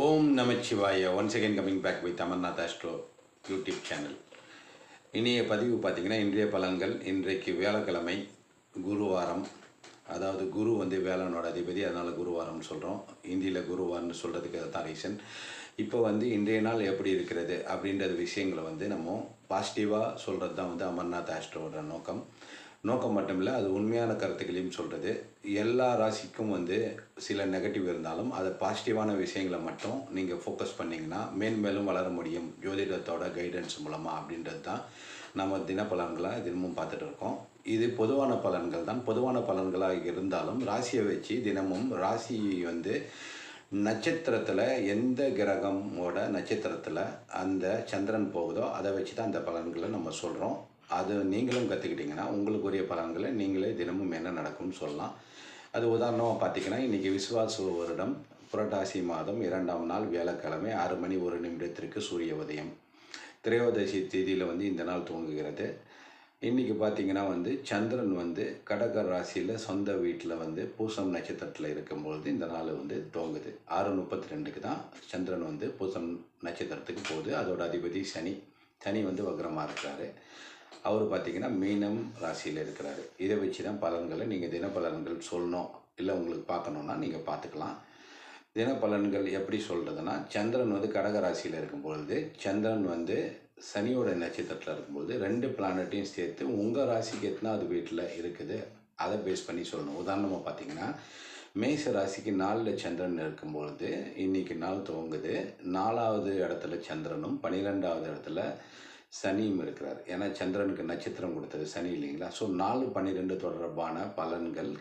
Om Namachivaya. Once again coming back with Amarnath astro YouTube channel இனிய பதிவு பார்த்தீங்கன்னா இன்றைய பலன்கள் இன்றைக்கு வியாழக்கிழமை குருவாரம். அதாவது குரு வந்து வேலனோட அதிபதி அதனால் குருவாரம்னு சொல்கிறோம் ஹிந்தியில் குருவாரம்னு சொல்கிறதுக்கு அதுதான் ரீசன் இப்போ வந்து இன்றைய நாள் எப்படி இருக்கிறது அப்படின்றது விஷயங்களை வந்து நம்ம பாசிட்டிவாக சொல்கிறது தான் வந்து அமர்நாத் ஆஸ்ட்ரோட நோக்கம். நோக்கம் மட்டும் இல்லை அது உண்மையான கருத்துக்களையும் சொல்கிறது எல்லா ராசிக்கும் வந்து சில நெகட்டிவ் இருந்தாலும் அதை பாசிட்டிவான விஷயங்களை மட்டும் நீங்கள் ஃபோக்கஸ் பண்ணிங்கன்னா மேன்மேலும் வளர முடியும். ஜோதிடத்தோட கைடன்ஸ் மூலமாக அப்படின்றது தான் நம்ம தினப்பலன்களை தினமும் பார்த்துட்டு இருக்கோம். இது பொதுவான பலன்கள் தான். பொதுவான பலன்களாக இருந்தாலும் ராசியை வச்சு தினமும் ராசி வந்து நட்சத்திரத்தில் எந்த கிரகமோட நட்சத்திரத்தில் அந்த சந்திரன் போகுதோ அதை வச்சு தான் அந்த பலன்களை நம்ம சொல்கிறோம் அது நீங்களும் கற்றுக்கிட்டிங்கன்னா உங்களுக்குரிய பலன்களை நீங்களே தினமும் என்ன நடக்கும்னு சொல்லலாம். அது உதாரணமாக பார்த்தீங்கன்னா இன்றைக்கி விசுவாச வருடம் புரட்டாசி மாதம் இரண்டாம் நாள் வியாழக்கிழமை ஆறு மணி ஒரு நிமிடத்திற்கு சூரிய உதயம். திரையோதசி தேதியில் வந்து இந்த நாள் துவங்குகிறது. இன்றைக்கி பார்த்தீங்கன்னா வந்து சந்திரன் வந்து கடக ராசியில் சொந்த வீட்டில் வந்து பூசம் நட்சத்திரத்தில் இருக்கும்பொழுது இந்த நாள் வந்து துவங்குது. ஆறு முப்பத்தி ரெண்டுக்கு தான் சந்திரன் வந்து பூசம் நட்சத்திரத்துக்கு போகுது. அதோட அதிபதி சனி. சனி வந்து வக்ரமாக இருக்கிறாரு அவர் பார்த்தீங்கன்னா மீனம் ராசியில் இருக்கிறார். இதை வச்சு தான் பலன்களை நீங்கள் தினப்பலன்கள் சொல்லணும். இல்லை உங்களுக்கு பார்க்கணுன்னா நீங்கள் பார்த்துக்கலாம். தினப்பலன்கள் எப்படி சொல்கிறதுனா சந்திரன் வந்து கடக ராசியில் இருக்கும் பொழுது சந்திரன் வந்து சனியோட நட்சத்திரத்தில் இருக்கும்பொழுது ரெண்டு பிளானட்டையும் சேர்த்து உங்கள் ராசிக்கு எத்தனாவது வீட்டில் இருக்குது? அதை பேஸ் பண்ணி சொல்லணும். உதாரணமாக பார்த்தீங்கன்னா மேச ராசிக்கு நாலில் சந்திரன் இருக்கும்பொழுது இன்றைக்கி நாள் துவங்குது. நாலாவது இடத்துல சந்திரனும் பன்னிரெண்டாவது இடத்துல சனியும் இருக்கிறார். ஏன்னா சந்திரனுக்கு நட்சத்திரம் கொடுத்தது சனி இல்லைங்களா? ஸோ நாலு பன்னிரெண்டு தொடர்பான பலன்கள்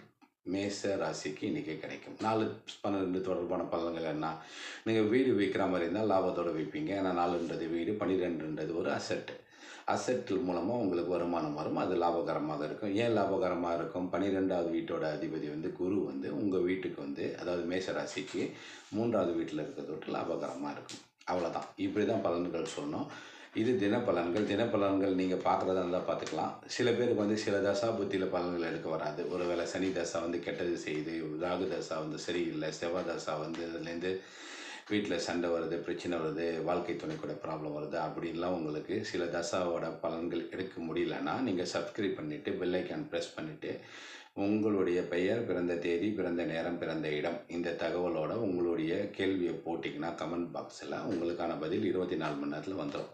மேச ராசிக்கு இன்றைக்கி கிடைக்கும். நாலு பன்னிரெண்டு தொடர்பான பலன்கள் என்ன? நீங்கள் வீடு விற்கிற மாதிரி இருந்தால் லாபத்தோடு விற்பீங்க ஏன்னா நாலுன்றது வீடு பன்னிரெண்டுன்றது ஒரு அசெட் அசெட் மூலமாக உங்களுக்கு வருமானம் வரும். அது லாபகரமாக இருக்கும். ஏன் லாபகரமாக இருக்கும்? பன்னிரெண்டாவது வீட்டோட அதிபதி வந்து குரு வந்து உங்கள் வீட்டுக்கு வந்து அதாவது மேச ராசிக்கு மூன்றாவது வீட்டில் இருக்கிறத விட்டு லாபகரமாக இருக்கும். அவ்வளோதான் இப்படி தான் பலன்கள் சொன்னோம் இது தினப்பலன்கள். தினப்பலன்கள் நீங்கள் பார்க்குறதா இருந்தால் பார்த்துக்கலாம் சில பேருக்கு வந்து சில தசா புத்தியில் பலன்கள் எடுக்க வராது. ஒருவேளை சனி தசா வந்து கெட்டது செய்யுது ராகு தசா வந்து சரியில்லை செவ்வாய் தசா வந்து அதுலேருந்து வீட்டில் சண்டை வருது பிரச்சனை வருது வாழ்க்கை துணை கூட ப்ராப்ளம் வருது அப்படின்லாம் உங்களுக்கு சில தசாவோட பலன்கள் எடுக்க முடியலன்னா நீங்கள் சப்ஸ்கிரைப் பண்ணிவிட்டு பெல்லைக்கான் ப்ரெஸ் பண்ணிவிட்டு உங்களுடைய பெயர் பிறந்த தேதி பிறந்த நேரம் பிறந்த இடம் இந்த தகவலோட உங்களுடைய கேள்வியை போட்டிங்கன்னா கமெண்ட் பாக்ஸில் உங்களுக்கான பதில் இருபத்தி நாலு மணி நேரத்தில் வந்துடும்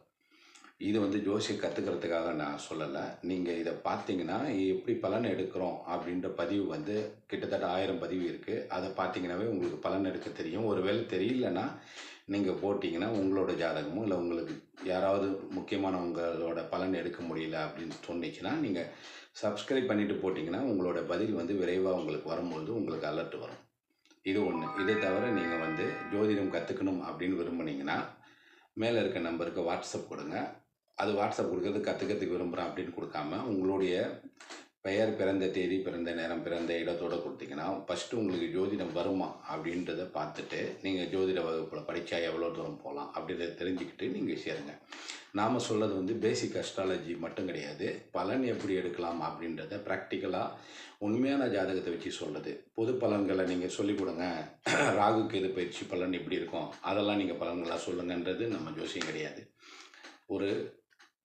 இது வந்து ஜோசியம் கற்றுக்கிறதுக்காக நான் சொல்லலை. நீங்கள் இதை பார்த்தீங்கன்னா எப்படி பலன் எடுக்கிறோம் அப்படின்ற பதிவு வந்து கிட்டத்தட்ட ஆயிரம் பதிவு இருக்குது அதை பார்த்தீங்கன்னாவே உங்களுக்கு பலன் எடுக்க தெரியும். ஒருவேளை தெரியலன்னா நீங்கள் போட்டிங்கன்னா உங்களோட ஜாதகமும் இல்லை உங்களுக்கு யாராவது முக்கியமானவங்களோட பலன் எடுக்க முடியல அப்படின்னு சொன்னிச்சுன்னா நீங்கள் சப்ஸ்கிரைப் பண்ணிவிட்டு போட்டிங்கன்னா உங்களோட பதில் வந்து விரைவாக உங்களுக்கு வரும்பொழுது உங்களுக்கு அலர்ட் வரும். இது ஒன்று இதை தவிர நீங்கள் வந்து ஜோதிடம் கற்றுக்கணும் அப்படின்னு விரும்புனீங்கன்னா மேலே இருக்க நம்பருக்கு வாட்ஸ்அப் கொடுங்க. அது வாட்ஸ்அப் கொடுக்கறது கற்றுக்கிறதுக்கு விரும்புகிறேன் அப்படின்னு கொடுக்காம உங்களுடைய பெயர் பிறந்த தேதி பிறந்த நேரம் பிறந்த இடத்தோடு கொடுத்தீங்கன்னா ஃபஸ்ட்டு உங்களுக்கு ஜோதிடம் வருமா அப்படின்றத பார்த்துட்டு நீங்கள் ஜோதிட வகுப்பில் படித்தா எவ்வளோ தூரம் போகலாம் அப்படின்றத தெரிஞ்சுக்கிட்டு நீங்கள் சேருங்க. நாம் சொல்கிறது வந்து பேசிக் அஸ்ட்ராலஜி மட்டும் கிடையாது. பலன் எப்படி எடுக்கலாம் அப்படின்றத ப்ராக்டிக்கலாக உண்மையான ஜாதகத்தை வச்சு சொல்கிறது பொது பலன்களை நீங்கள் சொல்லிக் கொடுங்க. ராகுக்கு எது பயிற்சி பலன் எப்படி இருக்கும்? அதெல்லாம் நீங்கள் பலன்களாக சொல்லுங்கன்றது நம்ம ஜோசியம் கிடையாது. ஒரு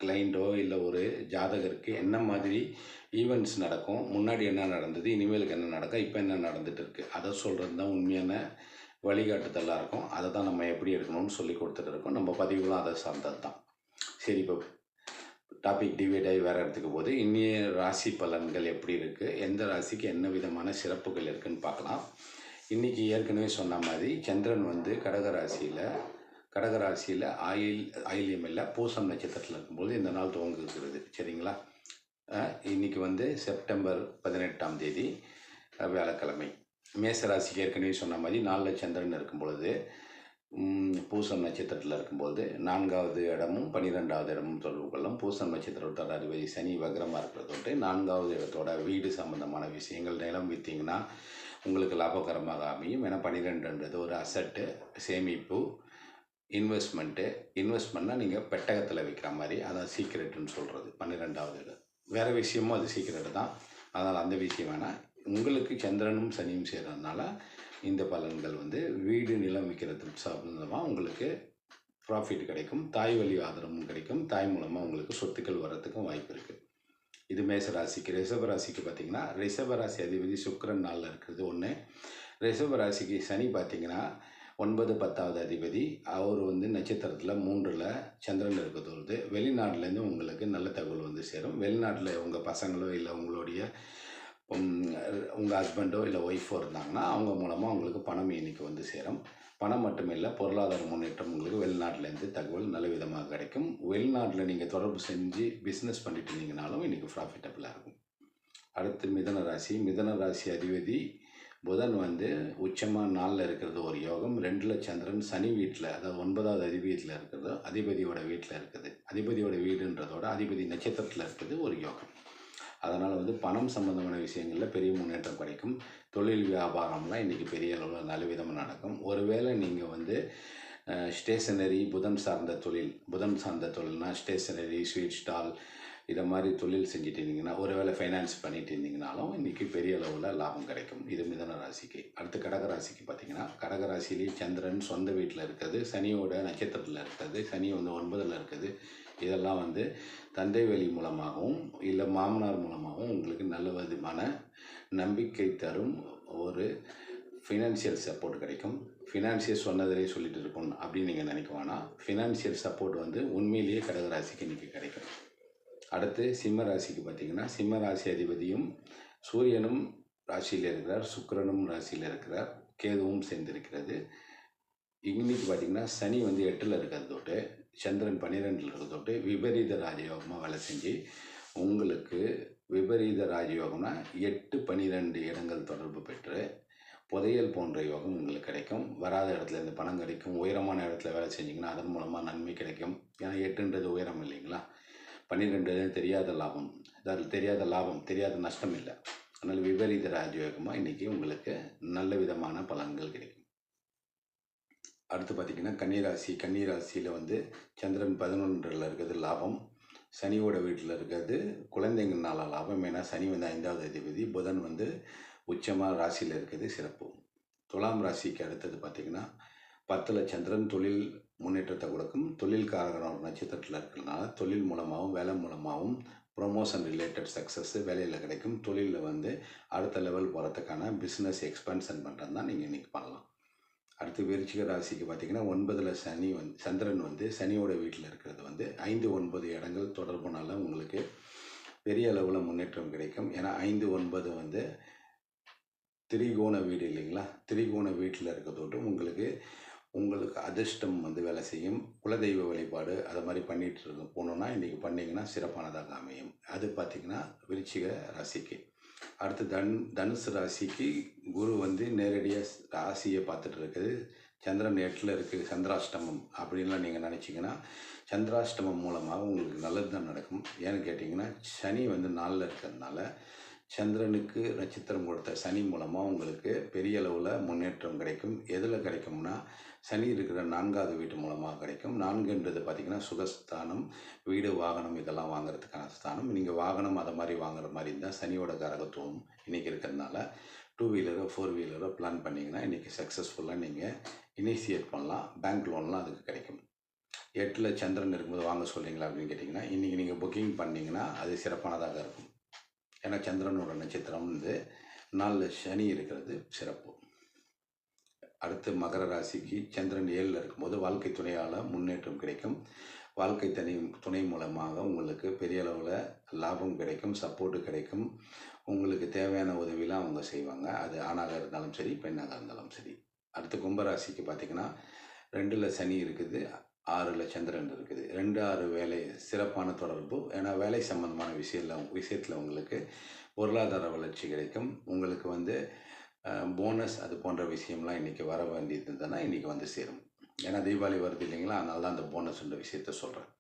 கிளைண்ட்டோ இல்லை ஒரு ஜாதகருக்கு என்ன மாதிரி ஈவெண்ட்ஸ் நடக்கும்? முன்னாடி என்ன நடந்தது? இனிமேலுக்கு என்ன நடக்கும் இப்போ என்ன நடந்துட்டு இருக்குது அதை சொல்கிறது தான் உண்மையான வழிகாட்டுதலாக இருக்கும். அதை தான் நம்ம எப்படி எடுக்கணும்னு சொல்லி கொடுத்துட்டு இருக்கோம். நம்ம பதிவுலாம் அதை சார்ந்தது தான். சரி இப்போ டாபிக் டிவைட் ஆகி வேறு இடத்துக்கு போது இன்னிய ராசி பலன்கள் எப்படி இருக்குது எந்த ராசிக்கு என்ன விதமான சிறப்புகள் இருக்குதுன்னு பார்க்கலாம். இன்றைக்கி ஏற்கனவே சொன்ன மாதிரி சந்திரன் வந்து கடக ராசியில் கடகராசியில் ஆயில் ஆயில்யம் இல்லை பூசம் நட்சத்திரத்தில் இருக்கும்போது இந்த நாள் துவங்குகிறது. சரிங்களா? இன்றைக்கி வந்து செப்டம்பர் பதினெட்டாம் தேதி வியாழக்கிழமை. மேசராசிக்கு ஏற்கனவே சொன்ன மாதிரி நாலில் சந்திரன் இருக்கும் பொழுது பூசம் நட்சத்திரத்தில் இருக்கும்போது நான்காவது இடமும் பன்னிரெண்டாவது இடமும் தொடர்பு கொள்ளும். பூசம் நட்சத்திரத்தோட அதிபதி சனி வக்ரமாக இருக்கிறதோட்டு நான்காவது இடத்தோட வீடு சம்மந்தமான விஷயங்கள் நிலம் விற்றீங்கன்னா உங்களுக்கு லாபகரமாக அமையும். ஏன்னா பன்னிரெண்டுன்றது ஒரு அசட்டு சேமிப்பு இன்வெஸ்ட்மெண்ட்டு இன்வெஸ்ட்மெண்ட்னால் நீங்கள் பெட்டகத்தில் விற்கிற மாதிரி அதான் சீக்ரெட்டுன்னு சொல்கிறது பன்னிரெண்டாவது இடம் வேறு விஷயமும் அது சீக்கிரட்டு தான். அதனால் அந்த விஷயம் வேணால் உங்களுக்கு சந்திரனும் சனியும் சேர்கிறதுனால இந்த பலன்கள் வந்து வீடு நிலம் விற்கிறது சம்பந்தமாக உங்களுக்கு ப்ராஃபிட் கிடைக்கும். தாய் வழி ஆதரவும் கிடைக்கும். தாய் மூலமாக உங்களுக்கு சொத்துக்கள் வர்றதுக்கும் வாய்ப்பு இருக்குது இது மேச ராசிக்கு பார்த்திங்கன்னா ராசிக்கு பார்த்தீங்கன்னா ராசி அதிபதி சுக்கிரன் நாளில் இருக்கிறது ஒன்று ரிஷபராசிக்கு சனி பார்த்தீங்கன்னா ஒன்பது பத்தாவது அதிபதி. அவர் வந்து நட்சத்திரத்தில் மூன்றில் சந்திரன் இருக்கிறது வெளிநாட்டிலேருந்து உங்களுக்கு நல்ல தகவல் வந்து சேரும். வெளிநாட்டில் உங்கள் பசங்களோ இல்லை உங்களுடைய உங்கள் ஹஸ்பண்டோ இல்லை ஒய்ஃபோ இருந்தாங்கன்னா அவங்க மூலமாக உங்களுக்கு பணம் இன்னைக்கு வந்து சேரும். பணம் மட்டுமில்லை பொருளாதார முன்னேற்றம் உங்களுக்கு வெளிநாட்டிலேருந்து தகவல் நல்ல விதமாக கிடைக்கும். வெளிநாட்டில் நீங்கள் தொடர்பு செஞ்சு பிஸ்னஸ் பண்ணிட்டு இருந்தீங்கனாலும் இன்றைக்கி ப்ராஃபிட்டபுளாக இருக்கும். அடுத்து மிதன ராசி. மிதன ராசி அதிபதி புதன் வந்து உச்சமாக நாளில் இருக்கிறது ஒரு யோகம் ரெண்டில் சந்திரன் சனி வீட்டில் அதாவது ஒன்பதாவது அதிபதியில் இருக்கிறது அதிபதியோட வீட்டில் இருக்குது. அதிபதியோட வீடுன்றதோட அதிபதி நட்சத்திரத்தில் இருக்குது ஒரு யோகம். அதனால் வந்து பணம் சம்மந்தமான விஷயங்களில் பெரிய முன்னேற்றம் கிடைக்கும். தொழில் வியாபாரம்லாம் இன்றைக்கி பெரிய அளவில் நல்ல விதமாக நடக்கும். ஒருவேளை நீங்கள் வந்து ஸ்டேஷனரி புதன் சார்ந்த தொழில் புதன் சார்ந்த தொழில்னால் ஸ்டேஷனரி ஸ்வீட் ஸ்டால் இதை மாதிரி தொழில் செஞ்சுட்டு இருந்தீங்கன்னா ஒருவேளை ஃபைனான்ஸ் பண்ணிட்டு இருந்தீங்கனாலும் இன்றைக்கி பெரிய அளவில் லாபம் கிடைக்கும். இது மிதன ராசிக்கு. அடுத்து கடகராசிக்கு பார்த்தீங்கன்னா கடகராசிலேயே சந்திரன் சொந்த வீட்டில் இருக்கிறது சனியோட நட்சத்திரத்தில் இருக்கிறது சனி வந்து ஒன்பதில் இருக்குது. இதெல்லாம் வந்து தந்தை வழி மூலமாகவும் இல்லை மாமனார் மூலமாகவும் உங்களுக்கு நல்ல விதமான நம்பிக்கை தரும் ஒரு ஃபினான்ஷியல் சப்போர்ட் கிடைக்கும். ஃபினான்ஷியல் சொன்னதிலே சொல்லிட்டு இருக்கணும் அப்படின்னு நீங்கள் நினைக்குவானா ஃபினான்ஷியல் சப்போர்ட் வந்து உண்மையிலேயே கடகராசிக்கு இன்றைக்கி கிடைக்கும். அடுத்து சிம்ம ராசிக்கு பார்த்தீங்கன்னா சிம்ம ராசி அதிபதியும் சூரியனும் ராசியில் இருக்கிறார் சுக்கிரனும் ராசியில் இருக்கிறார் கேதுவும் சேர்ந்திருக்கிறது. இன்னைக்கு பார்த்தீங்கன்னா சனி வந்து எட்டில் இருக்கிறது தொட்டு சந்திரன் பன்னிரெண்டில் இருக்கிறது தொட்டு விபரீத ராஜயோகமாக வேலை செஞ்சு உங்களுக்கு விபரீத ராஜயோகம்னா எட்டு பன்னிரெண்டு இடங்கள் தொடர்பு பெற்று புதையல் போன்ற யோகம் உங்களுக்கு கிடைக்கும். வராத இடத்துல இருந்து பணம் கிடைக்கும். உயரமான இடத்துல வேலை செஞ்சிங்கன்னா அதன் மூலமாக நன்மை கிடைக்கும். ஏன்னா எட்டுன்றது உயரம் இல்லைங்களா? பன்னிரெண்டு தெரியாத லாபம். அதாவது தெரியாத லாபம் தெரியாத நஷ்டம் இல்லை. அதனால் விபரீத ராஜயோகமாக இன்றைக்கி உங்களுக்கு நல்ல விதமான பலன்கள் கிடைக்கும். அடுத்து பார்த்திங்கன்னா கன்னிராசி கன்னிராசியில் வந்து சந்திரன் பதினொன்றில் இருக்கிறது லாபம். சனியோட வீட்டில் இருக்கிறது குழந்தைங்கனால லாபம். ஏன்னா சனி வந்து ஐந்தாவது அதிபதி புதன் வந்து உச்சமாக ராசியில் இருக்கிறது சிறப்பு. துலாம் ராசிக்கு அடுத்தது பார்த்திங்கன்னா பத்தில் சந்திரன் தொழில் முன்னேற்றத்தை கொடுக்கும். தொழில்காரகன ஒரு நட்சத்திரத்தில் இருக்கிறதுனால தொழில் மூலமாகவும் வேலை மூலமாகவும் ப்ரொமோஷன் ரிலேட்டட் சக்ஸஸ்ஸு வேலையில் கிடைக்கும். தொழிலில் வந்து அடுத்த லெவல் போகிறதுக்கான பிஸ்னஸ் எக்ஸ்பென்ஷன் பண்ணுறது தான் நீங்கள் இன்றைக்கி பண்ணலாம். அடுத்து விருச்சிக ராசிக்கு பார்த்திங்கன்னா ஒன்பதில் சனி வந்து சந்திரன் வந்து சனியோட வீட்டில் இருக்கிறது வந்து ஐந்து ஒன்பது இடங்கள் தொடர்புனால உங்களுக்கு பெரிய அளவில் முன்னேற்றம் கிடைக்கும். ஏன்னா ஐந்து ஒன்பது வந்து திரிகோண வீடு இல்லைங்களா? திரிகோண வீட்டில் இருக்கிறதோடு உங்களுக்கு உங்களுக்கு அதிர்ஷ்டம் வந்து வேலை செய்யும். குலதெய்வ வழிபாடு அதை மாதிரி பண்ணிகிட்டு இருக்க போனோன்னா இன்றைக்கி பண்ணிங்கன்னா சிறப்பானதாக அமையும். அது பார்த்திங்கன்னா விருச்சிக ராசிக்கு. அடுத்து தன் தனுசு ராசிக்கு குரு வந்து நேரடியாக ராசியை பார்த்துட்டு இருக்குது. சந்திரன் எட்டில் இருக்குது சந்திராஷ்டமம் அப்படின்லாம் நீங்கள் நினச்சிங்கன்னா சந்திராஷ்டமம் மூலமாக உங்களுக்கு நல்லது தான் நடக்கும். ஏன்னு கேட்டிங்கன்னா சனி வந்து நாளில் இருக்கிறதுனால சந்திரனுக்கு நட்சத்திரம் கொடுத்த சனி மூலமாக உங்களுக்கு பெரிய அளவில் முன்னேற்றம் கிடைக்கும். எதில் கிடைக்கும்னா சனி இருக்கிற நான்காவது வீட்டு மூலமாக கிடைக்கும். நான்குன்றது பார்த்திங்கன்னா சுகஸ்தானம் வீடு வாகனம் இதெல்லாம் வாங்குறதுக்கான ஸ்தானம். நீங்கள் வாகனம் அதை மாதிரி வாங்குற மாதிரி இருந்தால் சனியோட கரகத்துவம் இன்றைக்கி இருக்கிறதுனால டூ வீலரோ ஃபோர் வீலரோ பிளான் பண்ணிங்கன்னா இன்றைக்கி சக்ஸஸ்ஃபுல்லாக நீங்கள் இனிஷியேட் பண்ணலாம். பேங்க் லோன்லாம் அதுக்கு கிடைக்கும். எட்டில் சந்திரன் இருக்கும்போது வாங்க சொல்கிறீங்களா அப்படின்னு கேட்டிங்கன்னா இன்றைக்கி நீங்கள் புக்கிங் பண்ணிங்கன்னா அது சிறப்பானதாக இருக்கும். ஏன்னா சந்திரனோட நட்சத்திரம் வந்து நாலில் சனி இருக்கிறது சிறப்பு. அடுத்து மகர ராசிக்கு சந்திரன் ஏழில் இருக்கும்போது வாழ்க்கை துணையால் முன்னேற்றம் கிடைக்கும். வாழ்க்கை தனி துணை மூலமாக உங்களுக்கு பெரிய அளவில் லாபம் கிடைக்கும் சப்போர்ட்டு கிடைக்கும். உங்களுக்கு தேவையான உதவிலாம் அவங்க செய்வாங்க. அது ஆணாக இருந்தாலும் சரி பெண்ணாக இருந்தாலும் சரி. அடுத்து கும்பராசிக்கு பார்த்திங்கன்னா ரெண்டில் சனி இருக்குது ஆறில் சந்திரன் இருக்குது. ரெண்டு ஆறு வேலை சிறப்பான தொடர்பு. ஏன்னா வேலை சம்மந்தமான விஷயத்தில் விஷயத்தில் உங்களுக்கு பொருளாதார வளர்ச்சி கிடைக்கும். உங்களுக்கு வந்து போனஸ் அது போன்ற விஷயம்லாம் இன்றைக்கி வர வேண்டியது இருந்ததுன்னா இன்றைக்கி வந்து சேரும். ஏன்னா தீபாவளி வருது இல்லைங்களா? அதனால தான் அந்த போனஸ்ன்ற விஷயத்த சொல்கிறேன்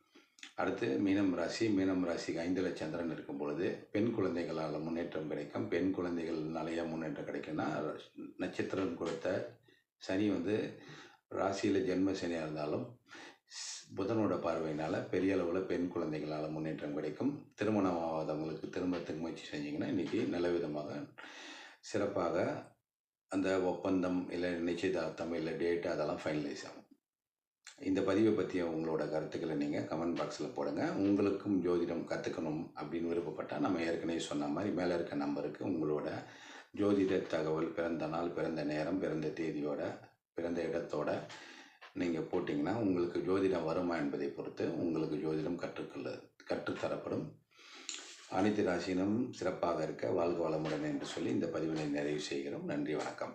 அடுத்து மீனம் ராசி மீனம் ராசிக்கு ஐந்தில் சந்திரன் இருக்கும் பொழுது பெண் குழந்தைகளால் முன்னேற்றம் கிடைக்கும். பெண் குழந்தைகள் நிறையா முன்னேற்றம் கிடைக்கும்னா நட்சத்திரம் கொடுத்த சனி வந்து ராசியில் ஜென்ம சனியாக இருந்தாலும் புதனோட பார்வையினால் பெரிய அளவில் பெண் குழந்தைகளால் முன்னேற்றம் கிடைக்கும். திருமணம் ஆகாதவங்களுக்கு திருமணத்துக்கு முயற்சி செஞ்சிங்கன்னா இன்றைக்கி நல்ல விதமாக சிறப்பாக அந்த ஒப்பந்தம் இல்லை நிச்சயதார்த்தம் இல்லை டேட் அதெல்லாம் ஃபைனலைஸ் ஆகும். இந்த பதிவை பற்றிய உங்களோட கருத்துக்களை நீங்கள் கமெண்ட் பாக்ஸில் போடுங்க. உங்களுக்கும் ஜோதிடம் கற்றுக்கணும் அப்படின்னு விருப்பப்பட்டால் நம்ம ஏற்கனவே சொன்ன மாதிரி மேலே இருக்க நம்பருக்கு உங்களோட ஜோதிட தகவல் பிறந்த நாள் பிறந்த நேரம் பிறந்த தேதியோட பிறந்த இடத்தோட நீங்கள் போட்டிங்கன்னா உங்களுக்கு ஜோதிடம் வருமா என்பதை பொறுத்து உங்களுக்கு ஜோதிடம் கற்றுக்கொள்ள கற்றுத்தரப்படும். அனைத்து ராசியினும் சிறப்பாக இருக்க வாழ்க வளமுடன் என்று சொல்லி இந்த பதிவினை நிறைவு செய்கிறோம். நன்றி வணக்கம்.